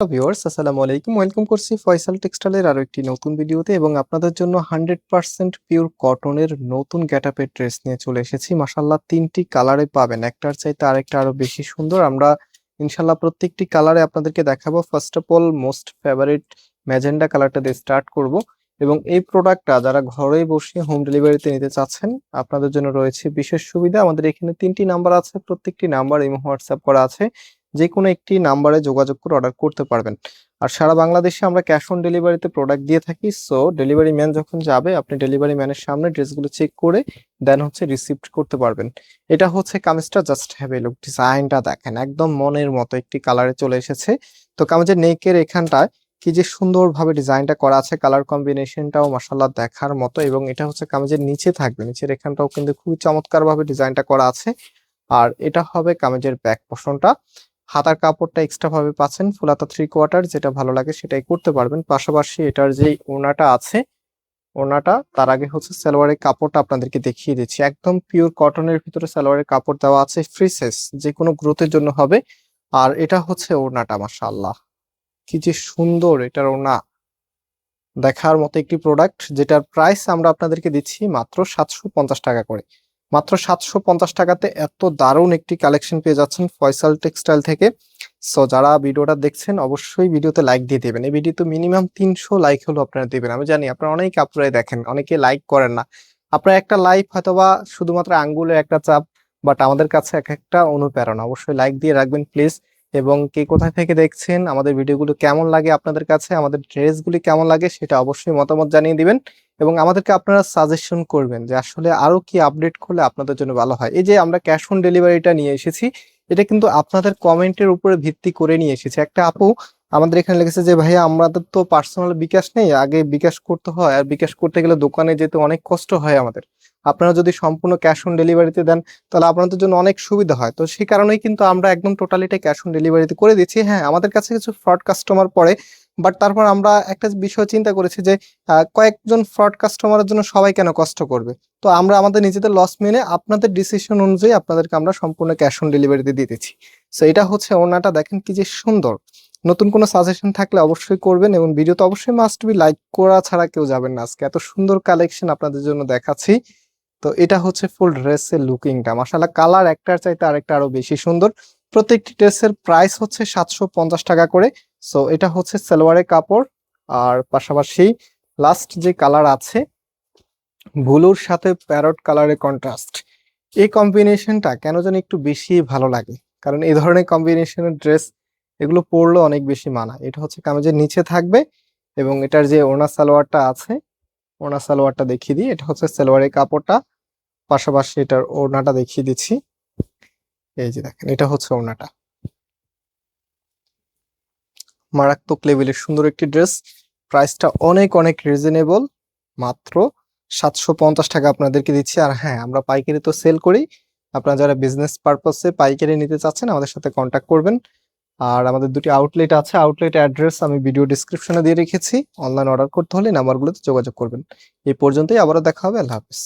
Viewers আসসালামু আলাইকুম। Welcome করছি ফয়সাল টেক্সটাইলের আরও একটি নতুন ভিডিওতে এবং আপনাদের জন্য হান্ড্রেড পার্সেন্ট পিওর কটনের নতুন গ্যাটাপের ড্রেস নিয়ে চলে এসেছি। মাসাল্লাহ তিনটি কালারে পাবেন। একটার চাইতে আরেকটা আরও বেশি সুন্দর। আমরা ইনশাল্লাহ প্রত্যেকটি কালারে আপনাদেরকে দেখাবো। First of all most favourite magenta কালারটা দিয়ে স্টার্ট করব এবং এই প্রোডাক্টটা যারা ঘরে বসে হোম ডেলিভারিতে নিতে চাচ্ছেন, আপনাদের জন্য রয়েছে বিশেষ সুবিধা। আমাদের এখানে তিনটি নাম্বার আছে, প্রত্যেকটি নাম্বার এবং হোয়াটসঅ্যাপ করা আছে। যে কোনো একটি নাম্বারে যোগাযোগ করে অর্ডার করতে পারবেন। আর সারা বাংলাদেশে আমরা ক্যাশ অন ডেলিভারিতে প্রোডাক্ট দিয়ে থাকি সো ডেলিভারি ম্যান যখন যাবে, আপনি ডেলিভারি ম্যানের সামনে ড্রেসগুলো চেক করে দেন হচ্ছে রিসিপ্ট করতে পারবেন। এটা হচ্ছে কামিজটা জাস্ট হ্যাভ এ লুক ডিজাইনটা দেখেন, একদম মনের মতো একটি কালারে চলে এসেছে। তো কামিজের নেকের এখানটায় কি যে সুন্দরভাবে ডিজাইনটা করা আছে কালার কম্বিনেশনটাও মাসাল্লাহ দেখার মতো এবং এটা হচ্ছে কামিজের নিচে থাকবে, নিচের এখানটাও কিন্তু খুবই চমৎকার ভাবে ডিজাইনটা করা আছে। আর এটা হবে কামিজের ব্যাক পোর্শনটা হাতার কাপড়টা এক্সট্রা ভাবে পাচ্ছেন, ফুলাতা থ্রি কোয়ার্টার যেটা ভালো লাগে সেটাই করতে পারবেন। পাশাপাশি এটার যে ওনাটা আছে ওনাটা তার আগে হচ্ছে সালোয়ারের কাপড়টা আপনাদেরকে দেখিয়ে দিচ্ছি। একদম পিওর কটনের ভিতরে সালোয়ারের কাপড় দেওয়া আছে ফ্রি সাইজ যে কোনো গ্রোথের জন্য হবে। আর এটা হচ্ছে ওড়নাটা, মাশাআল্লাহ। কি যে সুন্দর এটার ওড়না। দেখার মতো একটি প্রোডাক্ট যেটার প্রাইস আমরা আপনাদেরকে দিচ্ছি মাত্র সাতশো পঞ্চাশ টাকা করে। মাত্র সাতশো পঞ্চাশ টাকাতে এত দারুণ একটি কালেকশন পেয়ে যাচ্ছেন ফয়সাল টেক্সটাইল থেকে। সো যারা ভিডিওটা দেখছেন, অবশ্যই ভিডিওতে লাইক দিয়ে দেবেন। এই ভিডিওতে মিনিমাম তিনশো লাইক হলো আপনারা দেবেন। আমি জানি আপনারা অনেক আপনারাই দেখেন, অনেকে লাইক করেন না। আপনার একটা লাইক হয়তোবা শুধুমাত্র আঙ্গুলের একটা চাপ বাট আমাদের কাছে এক একটা অনুপ্রেরণা। অবশ্যই লাইক দিয়ে রাখবেন প্লিজ এবং কে কোথায় থেকে দেখছেন, আমাদের ভিডিওগুলো কেমন লাগে আপনাদের কাছে, আমাদের ড্রেসগুলি কেমন লাগে, সেটা অবশ্যই মতামত জানিয়ে দিবেন। এবং আমাদেরকে আপনারা সাজেশন করবেন যে আসলে আরও কি আপডেট করলে আপনাদের জন্য ভালো হয়। এই যে আমরা ক্যাশ অন ডেলিভারিটা নিয়ে এসেছি, এটা কিন্তু আপনাদের কমেন্টের উপরে ভিত্তি করে নিয়ে এসেছি। একটা আপু আমাদের এখানে লেগেছে যে, ভাইয়া, আমাদের তো পার্সোনাল বিকাশ নেই, আগে বিকাশ করতে হয়, আর বিকাশ করতে গেলে দোকানে যেতে অনেক কষ্ট হয় আমাদের। আপনারা যদি সম্পূর্ণ ক্যাশ অন ডেলিভারিতে দেন, তাহলে আপনাদের জন্য অনেক সুবিধা হয়। তো সেই কারণেই কিন্তু আমরা একদম টোটালিটা ক্যাশ অন ডেলিভারিতে করে দিচ্ছি। হ্যাঁ আমাদের কাছে কিছু ফ্রড কাস্টমার পড়ে বাট তারপর আমরা একটা বিষয় চিন্তা করেছি যে কয়েকজন ফ্রড কাস্টমারের জন্য সবাই কেন কষ্ট করবে? তো আমরা আমাদের নিজেদের লস মেনে আপনাদের ডিসিশন অনুযায়ী আপনাদেরকে আমরা সম্পূর্ণ ক্যাশ অন ডেলিভারিতে দিচ্ছি সো এটা হচ্ছে ওনাটা দেখেন কি যে সুন্দর। নতুন কোনো সাজেশন থাকলে অবশ্যই করবেন এবং ভিডিও তো অবশ্যই মাস্ট বি লাইক করা ছাড়া কেউ যাবেন না। আজকে এত সুন্দর কালেকশন আপনাদের জন্য দেখাচ্ছি। তো এটা হচ্ছে ফুল ড্রেসের লুকিংটা মাসালা কালার একটার চাইতে আরেকটা আরও বেশি সুন্দর। প্রত্যেকটি ড্রেসের প্রাইস হচ্ছে সাতশো পঞ্চাশ টাকা করে। সো এটা হচ্ছে সালোয়ারের কাপড়, আর পাশাপাশি লাস্ট যে কালার আছে, ব্লুর সাথে প্যারট কালারের কন্ট্রাস্ট এই কম্বিনেশনটা কেন যেন একটু বেশি ভালো লাগে, কারণ এই ধরনের কম্বিনেশনের ড্রেস এগুলো পরলে অনেক বেশি মানা এটা হচ্ছে কামিজের নিচে থাকবে এবং এটার যে ওনা সালোয়ারটা আছে ওনা সালোয়ারটা দেখিয়ে দিই, এটা হচ্ছে সালোয়ারের কাপড়টা, পাশাপাশি এটার ওড়নাটা দেখিয়ে দিচ্ছি। এই যে দেখেন, এটা হচ্ছে ওড়নাটা। মারাত্মক লেভেলের সুন্দর একটি ড্রেস। প্রাইসটা অনেক অনেক রিজনেবল মাত্র সাতশো পঞ্চাশ টাকা আপনাদেরকে দিচ্ছি। আর হ্যাঁ আমরা পাইকারি তো সেল করি। আপনারা যারা বিজনেস পারপাসে পাইকারি নিতে চাচ্ছেন, আমাদের সাথে কন্ট্যাক্ট করবেন। আর আমাদের দুটি আউটলেট আছে। আউটলেট অ্যাড্রেস আমি ভিডিও ডিসক্রিপশনে দিয়ে রেখেছি। অনলাইন অর্ডার করতে হলে নাম্বারগুলোতে যোগাযোগ করবেন। এই পর্যন্তই। আবারও দেখা হবে। আল্লাহ হাফিজ।